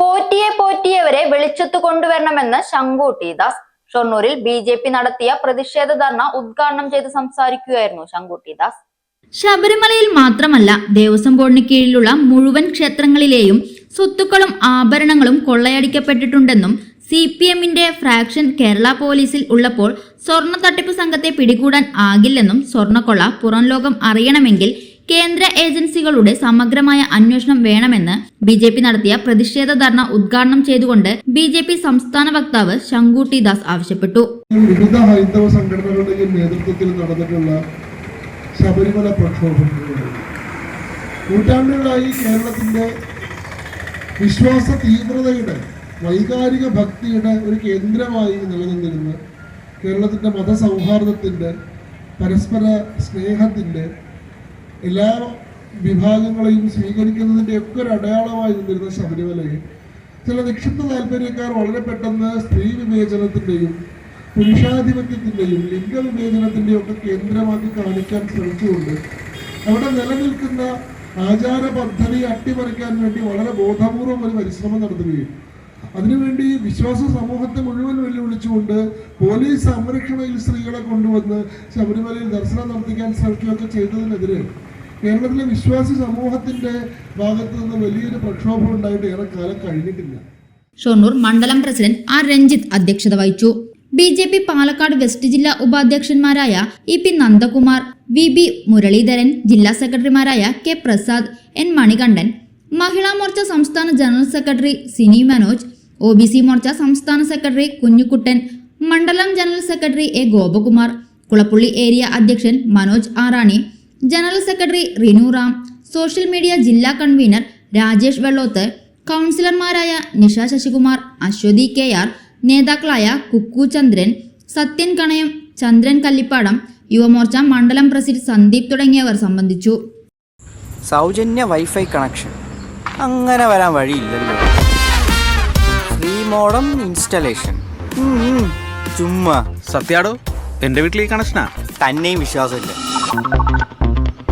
പോറ്റിയെ പോറ്റിയവരെ വെളിച്ചത്ത് കൊണ്ടുവരണമെന്ന് ശങ്കൂട്ടി ദാസ് ഷൊർണൂരിൽ ബി ജെ പി നടത്തിയ പ്രതിഷേധ ധർണ ഉദ്ഘാടനം ചെയ്ത് സംസാരിക്കുകയായിരുന്നു ദാസ് ശബരിമലയിൽ മാത്രമല്ല ദേവസ്വം ബോർഡിന് കീഴിലുള്ള മുഴുവൻ ക്ഷേത്രങ്ങളിലെയും സ്വത്തുക്കളും ആഭരണങ്ങളും കൊള്ളയടിക്കപ്പെട്ടിട്ടുണ്ടെന്നും സി പി എമ്മിന്റെ ഫ്രാക്ഷൻ കേരള പോലീസിൽ ഉള്ളപ്പോൾ സ്വർണ തട്ടിപ്പ് സംഘത്തെ പിടികൂടാൻ ആകില്ലെന്നും സ്വർണക്കൊള്ള പുറം ലോകം അറിയണമെങ്കിൽ കേന്ദ്ര ഏജൻസികളുടെ സമഗ്രമായ അന്വേഷണം വേണമെന്ന് ബി ജെ പി നടത്തിയ പ്രതിഷേധ ധർണ ഉദ്ഘാടനം ചെയ്തുകൊണ്ട് ബി ജെ പി സംസ്ഥാന വക്താവ് ശങ്കൂട്ടി ദാസ് ആവശ്യപ്പെട്ടു. വിവിധ ഹൈന്ദവ സംഘടനകളുടെയും നേതൃത്വത്തിൽ നടന്നിട്ടുള്ള ശബരിമല പ്രക്ഷോഭങ്ങളുണ്ട്. നൂറ്റാണ്ടുകളായി കേരളത്തിന്റെ വിശ്വാസ തീവ്രതയുടെ വൈകാരിക ഭക്തിയുടെ ഒരു കേന്ദ്രമായി നിലനിന്നിരുന്ന കേരളത്തിന്റെ മതസൗഹാർദ്ദത്തിന്റെ പരസ്പര സ്നേഹത്തിന്റെ എല്ലാ വിഭാഗങ്ങളെയും സ്വീകരിക്കുന്നതിന്റെ ഒക്കെ ഒരു അടയാളമായി നിന്നിരുന്ന ശബരിമലയെ ചില നിക്ഷിപ്ത താല്പര്യക്കാർ വളരെ പെട്ടെന്ന് സ്ത്രീ വിവേചനത്തിന്റെയും പുരുഷാധിപത്യത്തിന്റെയും ലിംഗവിവേചനത്തിന്റെയും ഒക്കെ കേന്ദ്രമാക്കി കാണിക്കാൻ ശ്രമിച്ചുകൊണ്ട് അവിടെ നിലനിൽക്കുന്ന ആചാര പദ്ധതി അട്ടിമറിക്കാൻ വേണ്ടി വളരെ ബോധപൂർവം ഒരു പരിശ്രമം നടത്തുകയും അതിനുവേണ്ടി വിശ്വാസ സമൂഹത്തെ മുഴുവൻ വെല്ലുവിളിച്ചുകൊണ്ട് പോലീസ് സംരക്ഷണയിൽ സ്ത്രീകളെ കൊണ്ടുവന്ന് ശബരിമലയിൽ ദർശനം നടത്തിക്കാൻ ശ്രമിക്കുകയൊക്കെ ചെയ്തതിനെതിരെ കേരളത്തിലെ വിശ്വാസി സമൂഹത്തിന്റെ ഭാഗത്ത് നിന്ന് വലിയൊരു പ്രക്ഷോഭം ഉണ്ടായിട്ട് ഏറെ കാലം കഴിഞ്ഞിട്ടില്ല. ഷൊർണൂർ മണ്ഡലം പ്രസിഡന്റ് ആർ രഞ്ജിത്ത് അധ്യക്ഷത വഹിച്ചു. B J P Palakkad west ജില്ലാ ഉപാധ്യക്ഷന്മാരായ E P Nandakumar V B Muraleedharan ജില്ലാ സെക്രട്ടറിമാരായ കെ പ്രസാദ് എൻ മണികണ്ഠൻ മഹിളാ മോർച്ച സംസ്ഥാന general secretary Cini Manoj O B C Morcha സംസ്ഥാന സെക്രട്ടറി കുഞ്ഞുകുട്ടൻ മണ്ഡലം general secretary A Gopakumar Kulappully area അധ്യക്ഷൻ Manoj Arani general secretary Rinu Ram social media ജില്ലാ convener Rajesh Vellothu കൗൺസിലർമാരായ Nisha Sasikumar Aswathy K R നേതാക്കളായ കുക്കു ചന്ദ്രൻ സത്യൻ കണയം ചന്ദ്രൻ കല്ലിപ്പാടം യുവമോർച്ച മണ്ഡലം പ്രസിഡന്റ് സന്ദീപ് തുടങ്ങിയവർ സംബന്ധിച്ചു. സൗജന്യ വൈഫൈ കണക്ഷൻ. അങ്ങനെ വരാൻ വഴിയില്ലല്ലോ. Free modem installation. ചുമ്മാ. സത്യാടോ എന്റെ വീട്ടിൽ ഈ കണക്ഷനാ? തന്നെയും വിശ്വാസമില്ല.